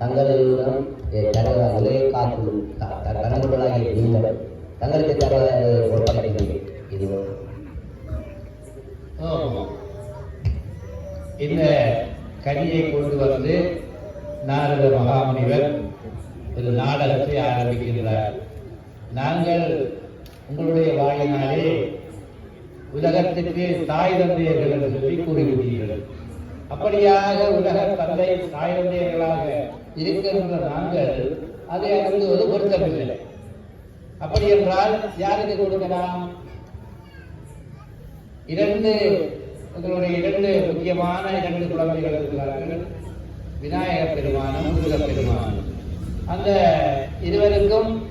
தங்களிடம் தரவுகளை காத்து கடன்பொருளாகிய நீங்கள் தங்களுக்கு தர ஒப்படைக்கிறீர்கள் இது. இந்த கனியை கொண்டு வந்து நாரத மகாமுனிவர் ஒரு நாடகத்தை ஆரம்பிக்கின்றார். நாங்கள் உங்களுடைய வாயினாலே உலகத்திற்கு தாய் தந்தையர்கள் என்று சொல்லி கூறிவிட்டீர்கள். அப்படியாக உலக தந்தை தாய் தந்தையர்களாக இருக்கின்ற நாங்கள் அதை அணுகுவது பொருத்தமில்லை அப்படி என்றால் யாருக்கு கொடுக்கலாம்? இரண்டு உங்களுடைய இரண்டு முக்கியமான இரண்டு குழந்தைகள் இருக்கிறார்கள். விநாயகப் பெருமானும் முருகப் பெருமானும். அந்த இருவருக்கும்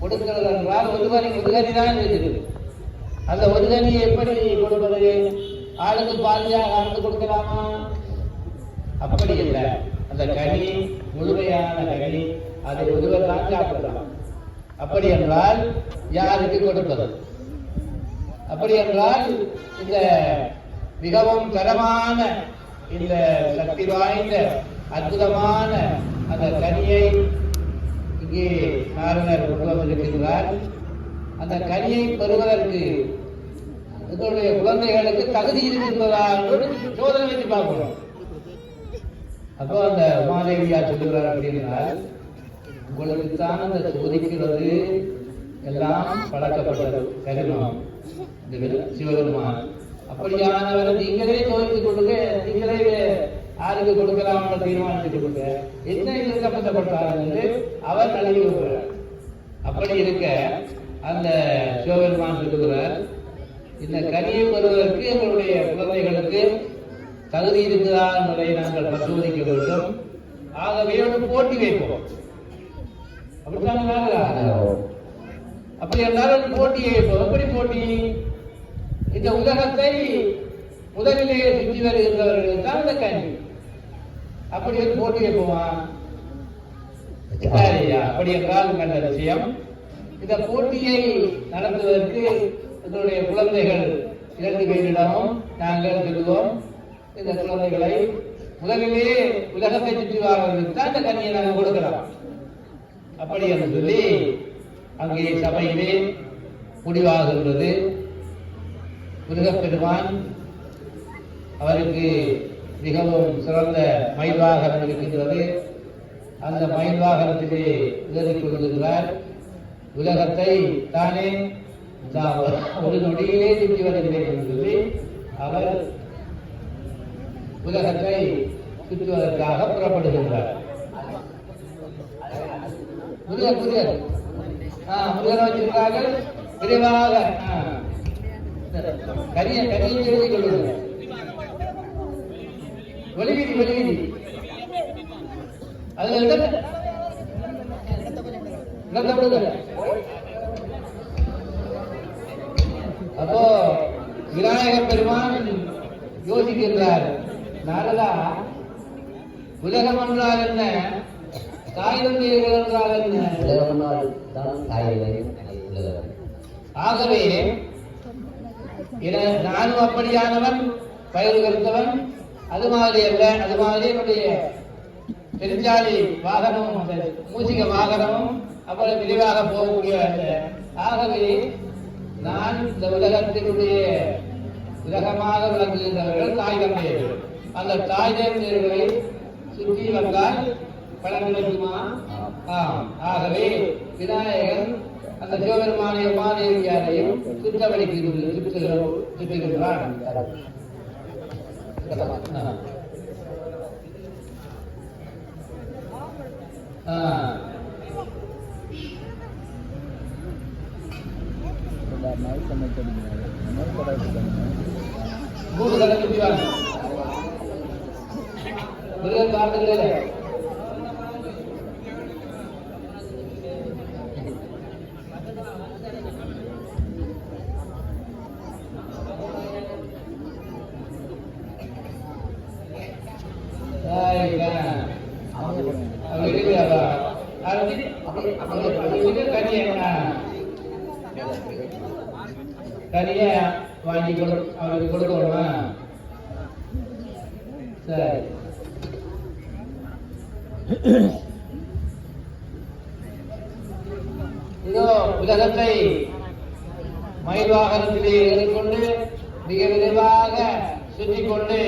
கொடுக்கிறது என்றால் ஒருவரை முருகனி தான் இருக்குது அந்த ஒருகனியை எப்படி கொடுப்பது? ஆளுக்கு பாதியாக ஆளுக்கு கொடுக்கலாமா? அப்படி இல்லை. அந்த கனி முழுமையான கனி அதை ஒருவர் தான் சாப்பிடலாம் அப்படி என்றால் யாருக்கு கொடுப்பது அப்படி என்றால் இந்த மிகவும் தரமான இந்த சக்தி வாய்ந்த அற்புதமான அந்த கனியை இங்கே நாரணர் கொண்டு அந்த கனியை பெறுவதற்கு உங்களுடைய குழந்தைகளுக்கு தகுதி இருக்கின்றதா என்று சோதனை வச்சு பார்க்கிறோம். அப்போ அந்த உமாதேவியா சொல்லுகிறார் அப்படின்னால் உங்களுக்கு தான் அந்த சோதிக்கிறது? எல்லாம் பழக்கப்பட்டது. கருமம் இந்த சிவபெருமான். அப்படியானவர் நீங்களே சோதித்துக் கொடுங்க. நீங்களே யாருக்கு கொடுக்கலாம் என்ற தீர்மானித்து கொடுங்க. என்ன இது சம்பந்தப்பட்டார் என்று அவர் நழுவி விடுகிறார் அப்படி இருக்க அந்த சிவபெருமான் சொல்லுகிறார் இந்த கனியை பெறுவதற்கு எங்களுடைய குழந்தைகளுக்கு தகுதி இருக்குதா என்பதை நாங்கள் பரிசோதிக்க வேண்டும். ஆகவே ஒரு போட்டி வைப்போம். அப்படித்தானே அப்படி என்றால் போட்டி வைப்போம். எப்படி போட்டி? இந்த உலகத்தை முதலிலே சுற்றி வருகின்றவர்கள் தான் இந்த கனி அப்படி ஒரு போட்டி வைப்போமா? அப்படி என்றால் நல்ல விஷயம் இந்த போட்டியை நடத்துவதற்கு எங்களுடைய குழந்தைகள் இரண்டு பேரிடமும் நாங்கள் சொல்லுவோம். இந்த குழந்தைகளை முதலிலே உலகத்தை சுற்றி வாழ்வதற்கு தான் கனியை நாங்கள் கொடுக்கிறோம் அப்படி என்று சொல்லி அங்கே சபையிலே முடிவாகின்றது. முருகப்பெருமான் அவருக்கு மிகவும் சிறந்த மயில் வாகனம் இருக்கின்றது. அந்த மயில் வாகனத்திலே உதவி கொள்கிறார் உலகத்தை தானே ஒரு நொடியிலே சுற்றி வருகிறேன் என்று சொல்லி அவர் உலகத்தை சுற்றுவதற்காக புறப்படுகின்றார். முருகன் முருகன் ஆ வச்சிருக்கார்கள். விரைவாக கரிய கரியை எழுதிக் கொள்ளுங்கள். வெளிவீதி வெளிவீதி அதுல இடத்த இடத்த அப்போ விநாயக பெருமான் யோசிக்கின்றார். நாரதா உலகம் என்றால் என்ன? தாய் தந்தையர்கள் என்றால் என்ன ஆகவே நானும் அப்படியானவன் பயிர் கருத்தவன் அது மாதிரி அல்ல அது மாதிரி என்னுடைய பெருஞ்சாலி வாகனமும் மூசிக வாகனமும் அவ்வளவு விரிவாக போகக்கூடிய ஆகவே நான் இந்த உலகத்தினுடைய உலகமாக விளங்குகின்றவர்கள் தாய் தந்தையர்கள். அந்த தாய் தந்தையர்களை சுற்றி வந்தால் பலன் கிடைக்குமா ஆம். ஆகவே விநாயகன் அந்த சிவபெருமானையும் மாதேவியாரையும் சுற்றவழிக்கு சுற்றுகின்றான் ஆ. ஆ. மூணு தடவை சுற்றி வாங்க முருகன் இதோ உலகத்தை மயில் வாகனத்திலே ஏறிக்கொண்டு மிக விரைவாக சுற்றி கொண்டு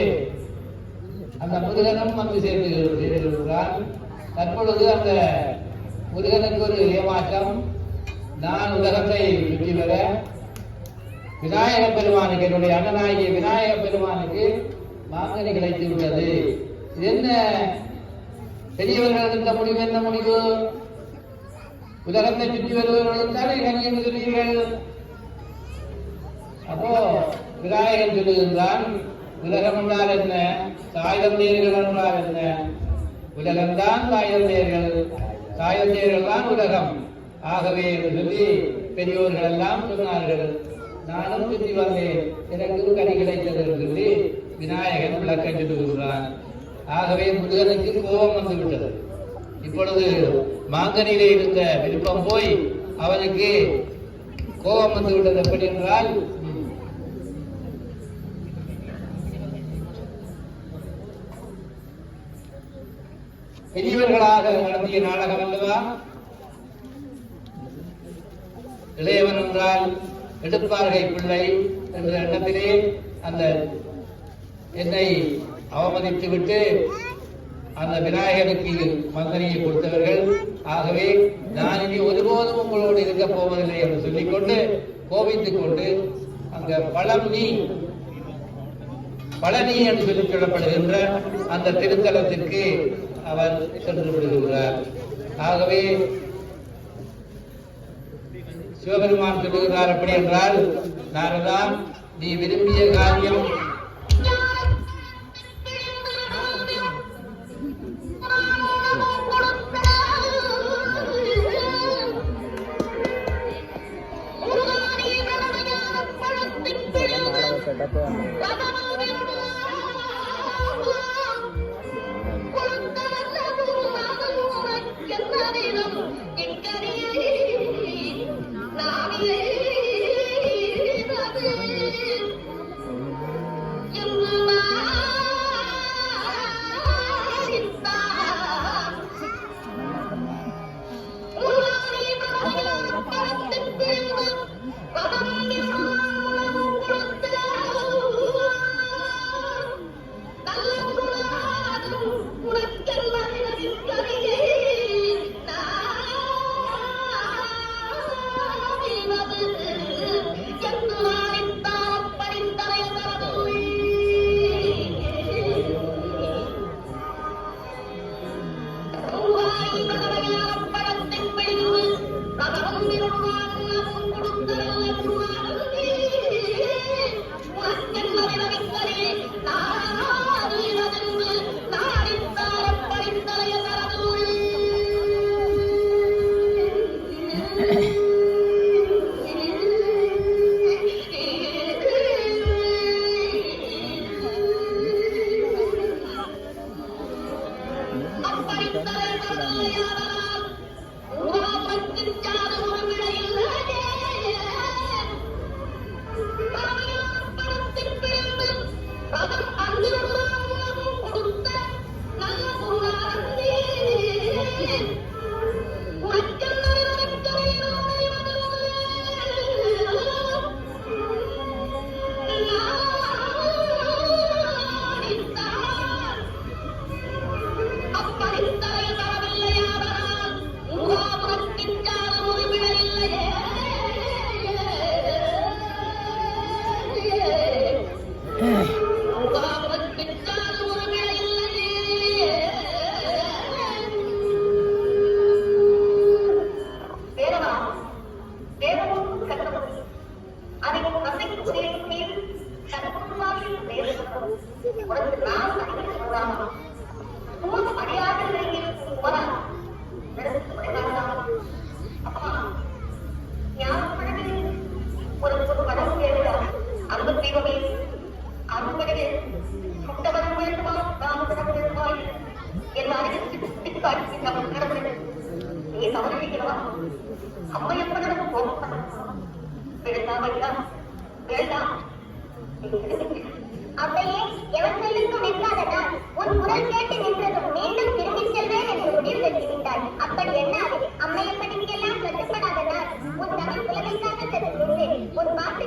அந்த முருகனும் வந்து சேர்ந்து தற்பொழுது அந்த முருகனுக்கு ஒரு ஏமாற்றம். நான் உலகத்தை சுற்றி வர விநாயக பெருமானுக்கு என்னுடைய அண்ணனாகிய விநாயக பெருமானுக்கு மாங்கனி கிடைத்து விட்டது இது என்ன? பெரியவர்கள் இருந்த முடிவு என்ன முடிவு? உலகத்தை சுற்றி வருபவர்களும் தானே கல்வி முதலீர்கள் அப்போ விநாயகன் சொல்லுகின்றான் உலகம் என்றால் என்ன? சாயுதம் நேர்கள் என்றால் என்ன? உலகம்தான் சாயுதம் நேர்கள் சாயுதம் நேர்கள் தான் உலகம். ஆகவே என்று சொல்லி பெரியோர்கள் எல்லாம் சொன்னார்கள் நானும் சுற்றி வந்தேன். எனக்கு கனி கிடைத்தது என்று சொல்லி விநாயகன் விளக்கம் சொல்லுகிறான் ஆகவே முருகனுக்கு கோபம் வந்து விட்டது இப்பொழுது மாங்கனியிலே இருந்த விருப்பம் போய் அவனுக்கு கோபம் வந்து விட்டது எப்படி என்றால் பெரியவர்களாக நடத்திய நாடகம் அல்லவா? இளையவன் என்றால் எடுப்பார்கை பிள்ளை என்ற எண்ணத்திலே அந்த என்னை அவமதித்து விட்டு அந்த விநாயகருக்கு மந்தனையை கொடுத்தவர்கள். ஆகவே நான் இனி ஒருபோதும் உங்களோடு இருக்க போவதில்லை என்று சொல்லிக்கொண்டு கோபித்துக் கொண்டு அங்க பழம் நீ பழனி என்று சொல்லிச் சொல்லப்படுகின்ற அந்த திருத்தலத்திற்கு அவர் சென்று விடுகிறார். ஆகவே சிவபெருமான் சொல்லுகிறார் அப்படி என்றால் நான்தான் நீ விரும்பிய காரியம் টাকা তো அப்படியே எவர்களுக்கும் நிற்காததால் உன் குரல் கேட்டு நின்றதும் மீண்டும் திரும்பி செல்வேன் என்று முடிவு கட்டிவிட்டார் அப்படி என்ன அம்மையப்பனுக்கெல்லாம் கட்டுப்படாததால் உன் தமிழ் புலமைக்காக நின்று உன் பாட்டு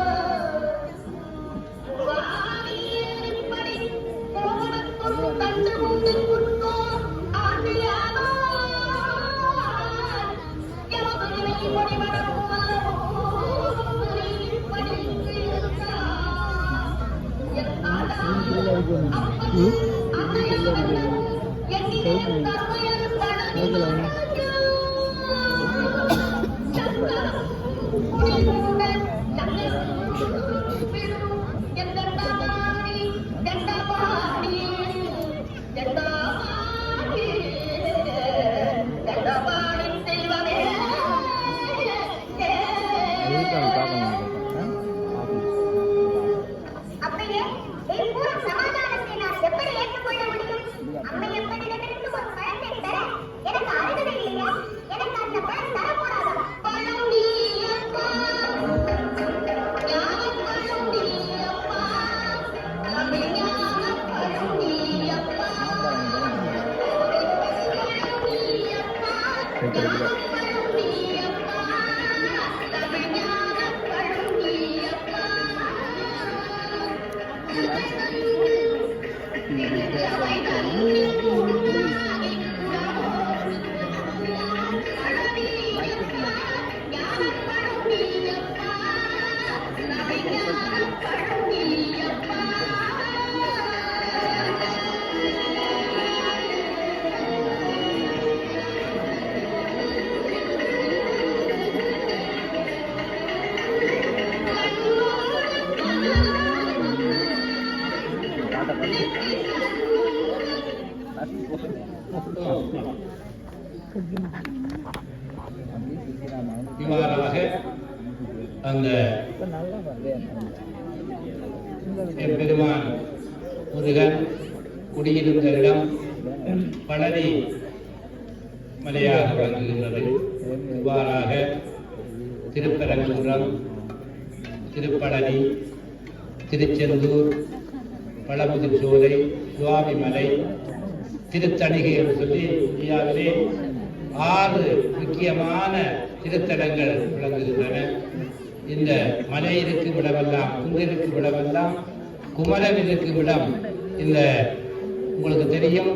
அப்படியே முடியும் இவ்வாறாக அந்த பெருமான் முருகன் குடியிருந்த இடம் பழனி மலையாக வழங்குகின்றது இவ்வாறாக திருப்பரங்குன்றம் திருப்பழனி திருச்செந்தூர் பழமுதிர்சோலை சுவாமிமலை திருத்தணிகை என்று சொல்லி இந்தியாவிலே ஆறு முக்கியமான திருத்தலங்கள் விளங்குகின்றன. இந்த மலை இருக்கும் இடமெல்லாம் குன்று இருக்கும் இடமெல்லாம் குமரன் இருக்கும் இடம் இந்த உங்களுக்கு தெரியும்.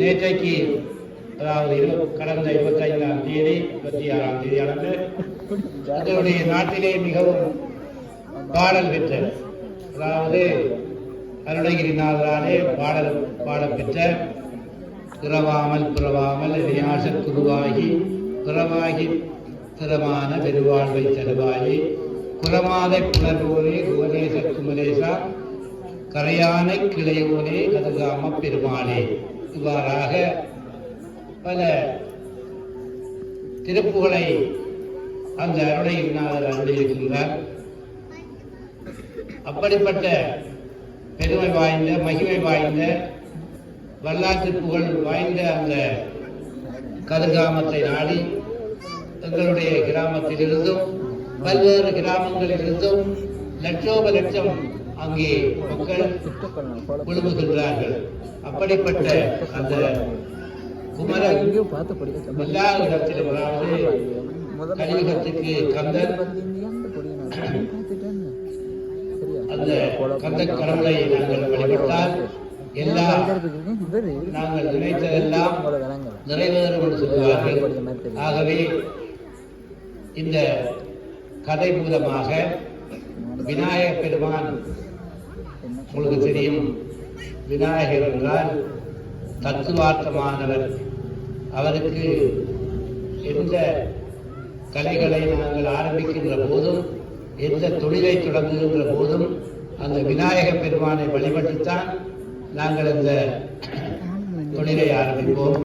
நேற்றைக்கு அதாவது இருபது கடந்த இருபத்தைந்தாம் தேதி இருபத்தி ஆறாம் தேதி அன்று எங்களுடைய நாட்டிலே மிகவும் பாடல் பெற்ற அதாவது அருணகிரிநாதராலே பாடல் பாடப்பெற்ற பிறவாமல் பிறவாமல் வியாச குருவாகி பிறவாகி திறமான பெருவாழ்வை தருவாயி குரமாதை புலர்வோரே குவனேச குமரேசா கரையானை கிளையோனே கதுகாம பெருமாளே. இவ்வாறாக பல திருப்புகளை அந்த அருணகிரிநாதர் அருளியிருக்கின்றார். அப்படிப்பட்ட பெருமை வாய்ந்த மகிமை வாய்ந்த வரலாற்று புகழ் வாய்ந்த அந்த கதிர்காமத்தை நாடி எங்களுடைய கிராமத்திலிருந்தும் பல்வேறு கிராமங்களிலிருந்தும் லட்சோப லட்சம் அங்கே மக்கள் குழுமுகின்றார்கள் அப்படிப்பட்ட அந்த குமரன் எல்லா இடத்திலும் அதாவது கலியுகத்துக்கு கந்தன் அந்த கந்த கடவுளை நாங்கள் வழிபட்டால் எல்லா நாங்கள் நினைத்ததெல்லாம் நிறைவேறும் என்று சொல்லுவார்கள் ஆகவே இந்த கதை மூலமாக விநாயகப் பெருமான் உங்களுக்கு தெரியும். விநாயகர் என்றால் தத்துவார்த்தமானவர். அவருக்கு எந்த கலைகளை நாங்கள் ஆரம்பிக்கின்ற போதும் எந்த தொழிலை தொடங்குகின்ற போதும் அந்த விநாயகப் பெருமானை வழிபட்டுத்தான் நாங்கள் இந்த தொழிலை ஆரம்பிப்போம்.